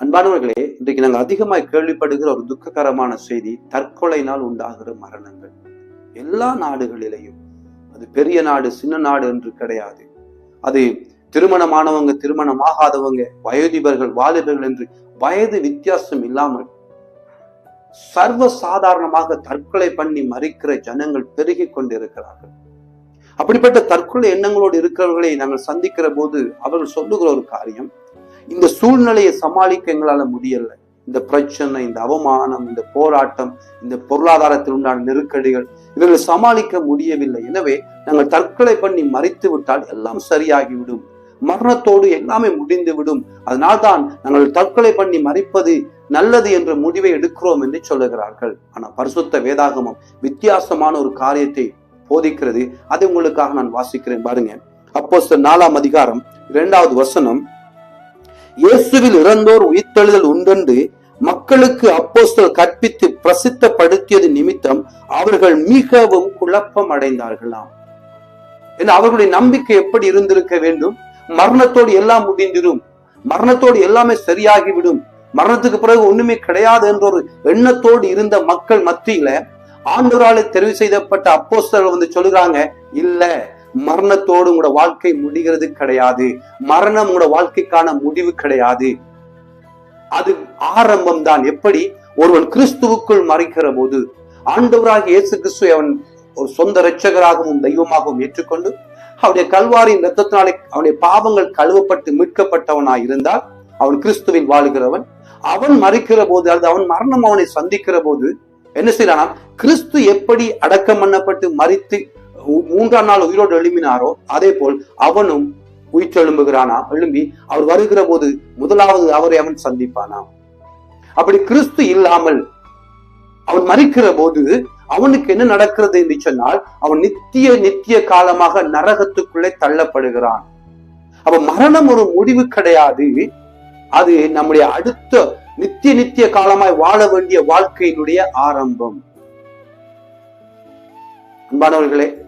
அன்பானவர்களே இன்றைக்கு நாங்கள் அதிகமாய் கேள்விப்படுகிற ஒரு துக்ககரமான செய்தி தற்கொலையினால் உண்டாகிற மரணங்கள். எல்லா நாடுகளிலேயும். அது பெரிய நாடு சின்ன நாடு என்று கிடையாது. அது திருமணமானவங்க திருமணமாகாதவங்க வயோதிபர்கள் வாலிபர்கள் என்று வயது வித்தியாசம் இல்லாமல் சர்வ சாதாரணமாக தற்கொலை பண்ணி மறிக்கிற ஜனங்கள் பெருகி கொண்டிருக்கிறார்கள். அப்படிப்பட்ட தற்கொலை எண்ணங்களோடு இருக்கிறவர்களை நாங்கள் சந்திக்கிற போது அவர்கள் சொல்லுகிற ஒரு காரியம் இந்த சூழ்நிலையை சமாளிக்க எங்களால முடியல. இந்த பிரச்சனை இந்த அவமானம் இந்த போராட்டம் இந்த பொருளாதாரத்தில் உண்டான நெருக்கடிகள் இவர்களை சமாளிக்க முடியவில்லை. எனவே நாங்கள் தற்கொலை பண்ணி மறித்து விட்டால் எல்லாம் சரியாகிவிடும். மரணத்தோடு எல்லாமே முடிந்து விடும் அதனால்தான் நாங்கள் தற்கொலை பண்ணி மறிப்பது நல்லது என்ற முடிவை எடுக்கிறோம் என்று சொல்லுகிறார்கள். ஆனா பரிசுத்த வேதாகமம் வித்தியாசமான ஒரு காரியத்தை போதிக்கிறது. அதை உங்களுக்காக நான் வாசிக்கிறேன் பாருங்க. அப்போ நாலாம் அதிகாரம் இரண்டாவது வசனம். இயேசுவில் இறந்தோர் உயிர்த்தெழுதல் உண்டென்று மக்களுக்கு அப்போஸ்தல் கற்பித்து பிரசித்தப்படுத்தியது நிமித்தம் அவர்கள் மிகவும் குழப்பம் அடைந்தார்களாம் ஏன்னா அவர்களுடைய நம்பிக்கை எப்படி இருந்திருக்க வேண்டும்? மரணத்தோடு எல்லாம் முடிந்திடும் மரணத்தோடு எல்லாமே சரியாகிவிடும். மரணத்துக்கு பிறகு ஒண்ணுமே கிடையாது என்ற ஒரு எண்ணத்தோடு இருந்த மக்கள் மத்தியில ஆண்டவராலே தெரிவு செய்யப்பட்ட அப்போஸ்தர்கள் வந்து சொல்லுறாங்க இல்ல மரணத்தோடு உங்களோட வாழ்க்கை முடிகிறது கிடையாது. மரணம் உங்களோட வாழ்க்கைக்கான முடிவு கிடையாது. அது ஆரம்பம் தான். எப்படி? ஒருவன் கிறிஸ்துவுக்குள் மறைக்கிற போது ஆண்டவராக இயேசு கிறிஸ்துவை அவன் ஒரு சொந்த இரட்சகராகவும் தெய்வமாகவும் ஏற்றுக்கொண்டு அவனுடைய கல்வாரின் ரத்தத்தினாலே அவனுடைய பாவங்கள் கழுவப்பட்டு மீட்கப்பட்டவனாய் இருந்தால் அவன் கிறிஸ்துவில் வாழுகிறவன். அவன் மறிக்கிற போது அல்லது அவன் மரணம் அவனை சந்திக்கிற போது என்ன செய்யலாம்? கிறிஸ்து எப்படி அடக்கம் பண்ணப்பட்டு மறித்து மூன்றாம் நாள் உயிரோடு எழும்பினாரோ அதே போல் அவனும் உயிர்த்தெழும்புகிறானா? எழும்பி அவர் வருகிற போது முதலாவது அவரை அவன் சந்திப்பானா? அப்படி கிறிஸ்து இல்லாமல் அவன் மறிக்கிற போது அவனுக்கு என்ன நடக்கிறது என்று சொன்னால் அவன் நித்திய நித்திய காலமாக நரகத்துக்குள்ளே தள்ளப்படுகிறான். அப்ப மரணம் ஒரு முடிவு கிடையாது. அது நம்முடைய அடுத்த நித்திய நித்திய காலமாய் வாழ வேண்டிய வாழ்க்கையினுடைய ஆரம்பம். அன்பானவர்களே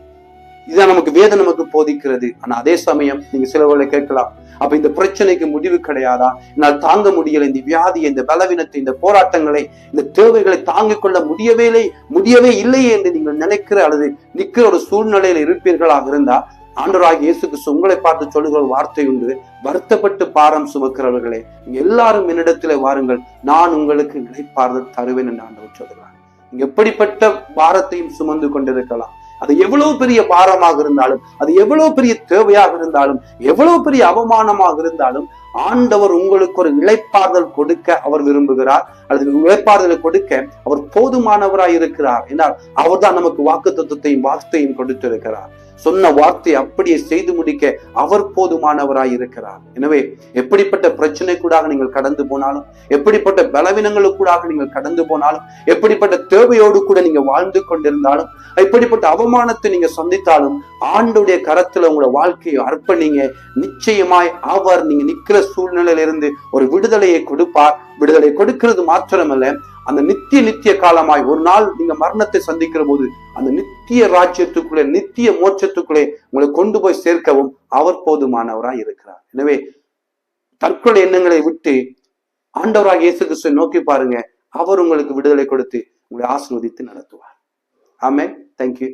இதுதான் நமக்கு வேதம் நமக்கு போதிக்கிறது. ஆனா அதே சமயம் நீங்க சிலவர்களை கேட்கலாம். அப்ப இந்த பிரச்சனைக்கு முடிவு கிடையாதா? என்னால் தாங்க முடியல. இந்த வியாதியை இந்த பலவீனத்தை இந்த போராட்டங்களை இந்த தேவைகளை தாங்கிக் கொள்ள முடியவே இல்லை முடியவே இல்லையே என்று நீங்கள் நினைக்கிற அல்லது நிற்கிற ஒரு சூழ்நிலையில இருப்பீர்களாக இருந்தா ஆண்டவராக இயேசு கிறிஸ்து உங்களை பார்த்து சொல்லுகிற ஒரு வார்த்தை உண்டு. வருத்தப்பட்டு பாரம் சுமக்கிறவர்களே எல்லாரும் என்னிடத்திலே வாருங்கள். நான் உங்களுக்கு இழைப்பாறுதல் தருவேன் என்று ஆண்டவர் சொல்கிறார் எப்படிப்பட்ட பாரத்தையும் சுமந்து கொண்டிருக்கலாம். அது எவ்வளவு பெரிய பாரமாக இருந்தாலும் அது எவ்வளவு பெரிய தேவையாக இருந்தாலும் எவ்வளவு பெரிய அவமானமாக இருந்தாலும் ஆண்டவர் உங்களுக்கு ஒரு இழைப்பாறுதல் கொடுக்க அவர் விரும்புகிறார். அல்லது இழைப்பாறுதலை கொடுக்க அவர் போதுமானவராய் இருக்கிறார் என்றால் அவர் தான் நமக்கு வாக்கு தத்துவத்தையும் வார்த்தையும் கொடுத்திருக்கிறார். சொன்ன வார்த்தை அப்படியே செய்து முடிக்க அவர் போதுமானவராய் இருக்கிறார். எனவே எப்படிப்பட்ட பிரச்சனை கூட நீங்கள் கடந்து போனாலும் எப்படிப்பட்ட பலவீனங்களுக்கூடாக நீங்கள் கடந்து போனாலும் எப்படிப்பட்ட தேவையோடு கூட நீங்க வாழ்ந்து கொண்டிருந்தாலும் இப்படிப்பட்ட அவமானத்தை நீங்க சந்தித்தாலும் ஆண்டுடைய கரத்துல உங்களோட வாழ்க்கையை அர்ப்பணிங்க. நிச்சயமாய் அவர் நீங்க நிக்கிற சூழ்நிலையிலிருந்து ஒரு விடுதலையை கொடுப்பார் விடுதலை கொடுக்கிறது மாத்திரமல்ல அந்த நித்திய நித்திய காலமாய் ஒரு நாள் நீங்க மரணத்தை சந்திக்கிற போது அந்த நித்திய ராஜ்யத்துக்குள்ளே நித்திய மோட்சத்துக்குள்ளே உங்களை கொண்டு போய் சேர்க்கவும் அவர் போதுமானவராய் இருக்கிறார். எனவே தற்கொலை எண்ணங்களை விட்டு ஆண்டவராக இயேசு கிறிஸ்துவை நோக்கி பாருங்க அவர் உங்களுக்கு விடுதலை கொடுத்து உங்களை ஆசிர்வதித்து நடத்துவார். ஆமே தேங்க்யூ